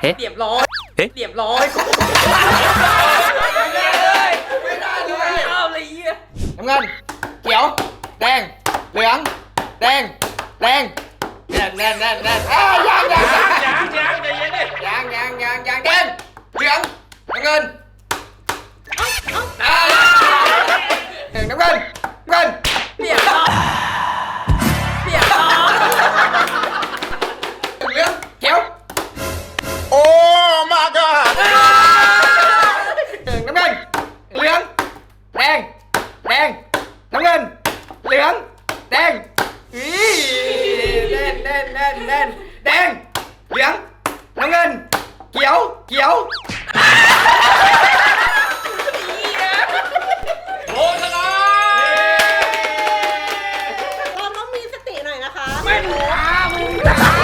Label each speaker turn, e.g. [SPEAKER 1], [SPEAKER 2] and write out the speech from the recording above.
[SPEAKER 1] เฮ้
[SPEAKER 2] เรียบร้อย
[SPEAKER 1] เฮ้
[SPEAKER 2] เรียบร้อย
[SPEAKER 3] ไม่ได้เลยไม่ได้เลย
[SPEAKER 2] เอาเลยเหี้ย
[SPEAKER 3] น้ำเงินเขียว แดง เหลือง แดง แดงแน่นแน่นแน่นแน่นอ้าวยังยังยัง
[SPEAKER 2] ยังยังใจเย็นดิ
[SPEAKER 3] ยังยังยังยังแดง เหลือง น้ำเงิน เหลือง แดงอีแน่นแน่นแน่นแน่นแดง เหลือง น้ำเงิน เขียว เขียว
[SPEAKER 2] โอ้ชนะ
[SPEAKER 4] เราต้องมีสติหน่อยนะคะ
[SPEAKER 2] ไม่รู้อะมึง